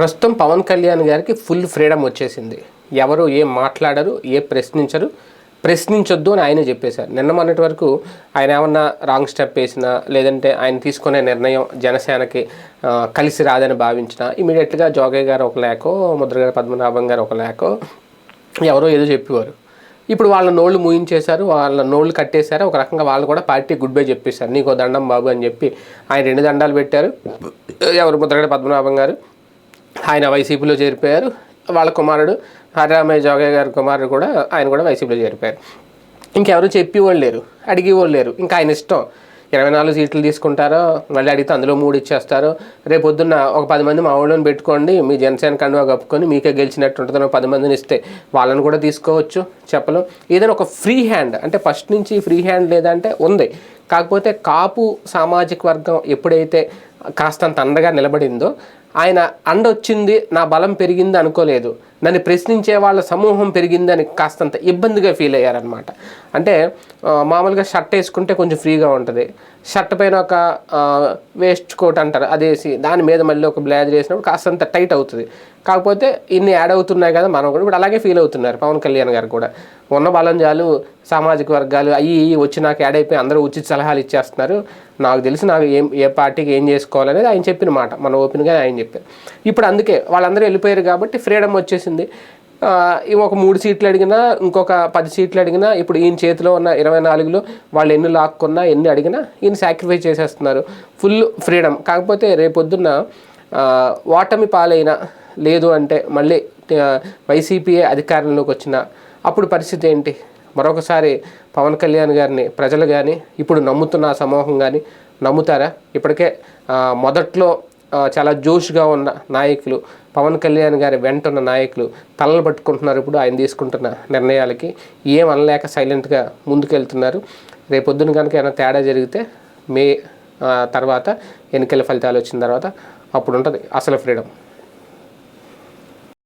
ప్రస్తుతం పవన్ కళ్యాణ్ గారికి full freedom వచ్చేసింది. ఎవరు ఏం మాట్లాడరు ఏ ప్రశ్నించరు ప్రశ్నించొద్దు అని ఆయనే చెప్పేశారు. నిన్న మొన్నటి వరకు ఆయన ఏమన్నా రాంగ్ స్టెప్ వేసినా లేదంటే ఆయన తీసుకునే నిర్ణయం జనసేనకి కలిసి రాదని భావించిన ఇమీడియట్గా జోగయ్య గారు ఒక లేకో ముద్రగారు పద్మనాభం గారు ఒక లేకో ఎవరో ఏదో చెప్పేవారు. ఇప్పుడు వాళ్ళ నోళ్ళు మూయించేశారు వాళ్ళ నోళ్ళు కట్టేశారు ఒక రకంగా వాళ్ళు కూడా పార్టీ గుడ్ బై చెప్పేశారు. నీకో దండం బాబు అని చెప్పి ఆయన రెండు దండాలు పెట్టారు. ఎవరు ముద్రగడ పద్మనాభం గారు? ఆయన వైసీపీలో చేరిపోయారు. వాళ్ళ కుమారుడు హరిరామయ్య జోగయ్య గారి కుమారుడు కూడా ఆయన కూడా వైసీపీలో చేరిపోయారు. ఇంకెవరు చెప్పేవాళ్ళు లేరు. అడిగేవాళ్ళు లేరు. ఇంకా ఆయన ఇష్టం. ఇరవై నాలుగు సీట్లు తీసుకుంటారో మళ్ళీ అడిగితే అందులో మూడు ఇచ్చేస్తారు. రేపు పొద్దున్న ఒక పది మంది మా ఊళ్ళోని పెట్టుకోండి మీ జనసేన కండువా కప్పుకొని మీకే గెలిచినట్టు ఉంటుంది ఒక పది మందిని ఇస్తే వాళ్ళని కూడా తీసుకోవచ్చు చెప్పలేం. ఏదైనా ఒక ఫ్రీ హ్యాండ్ అంటే ఫస్ట్ నుంచి ఫ్రీ హ్యాండ్ లేదంటే ఉంది. కాకపోతే కాపు సామాజిక వర్గం ఎప్పుడైతే కాస్తంత అండగా నిలబడిందో ఆయన అండ వచ్చింది నా బలం పెరిగింది అనుకోలేదు. నన్ను ప్రశ్నించే వాళ్ళ సమూహం పెరిగిందని కాస్తంత ఇబ్బందిగా ఫీల్ అయ్యారనమాట అంటే మామూలుగా షర్ట్ వేసుకుంటే కొంచెం ఫ్రీగా ఉంటుంది. షర్ట్ పైన ఒక వేస్ట్ కోట్ అంటారు అదేసి దాని మీద మళ్ళీ ఒక బ్లేజర్ వేసినప్పుడు కాస్తంత టైట్ అవుతుంది. కాకపోతే ఇన్ని యాడ్ అవుతున్నాయి కదా మనం కూడా ఇప్పుడు అలాగే ఫీల్ అవుతున్నారు పవన్ కళ్యాణ్ గారు కూడా. ఉన్న బలం చాలు సామాజిక వర్గాలు అవి వచ్చి నాకు యాడ్ అయిపోయి అందరూ ఉచిత సలహాలు ఇచ్చేస్తున్నారు. నాకు తెలిసి నాకు ఏం ఏ పార్టీకి ఏం చేసుకోవాలనేది ఆయన చెప్పిన మాట. మన ఓపెన్గా ఆయన చెప్పారు. ఇప్పుడు అందుకే వాళ్ళందరూ వెళ్ళిపోయారు కాబట్టి ఫ్రీడమ్ వచ్చేసింది. ఒక మూడు సీట్లు అడిగినా ఇంకొక పది సీట్లు అడిగినా ఇప్పుడు ఈయన చేతిలో ఉన్న ఇరవై నాలుగులో వాళ్ళు ఎన్ని లాక్కున్నా ఎన్ని అడిగినా ఈయన సాక్రిఫైస్ చేసేస్తున్నారు. Full freedom. కాకపోతే రేపొద్దున్న ఓటమి పాలైన లేదు అంటే మళ్ళీ వైసీపీఏ అధికారంలోకి వచ్చిన అప్పుడు పరిస్థితి ఏంటి? మరొకసారి పవన్ కళ్యాణ్ గారిని ప్రజలు కానీ ఇప్పుడు నమ్ముతున్న సమూహం కానీ నమ్ముతారా? ఇప్పటికే మొదట్లో చాలా జోష్గా ఉన్న నాయకులు పవన్ కళ్యాణ్ గారి వెంట ఉన్న నాయకులు తలలు పట్టుకుంటున్నారు ఇప్పుడు ఆయన తీసుకుంటున్న నిర్ణయాలకి. ఏం అనలేక సైలెంట్గా ముందుకెళ్తున్నారు. రేపొద్దున కనుక ఏమైనా తేడా జరిగితే మే తర్వాత ఎన్నికల ఫలితాలు వచ్చిన తర్వాత అప్పుడు ఉంటుంది. అసలు ఫ్రీడమ్.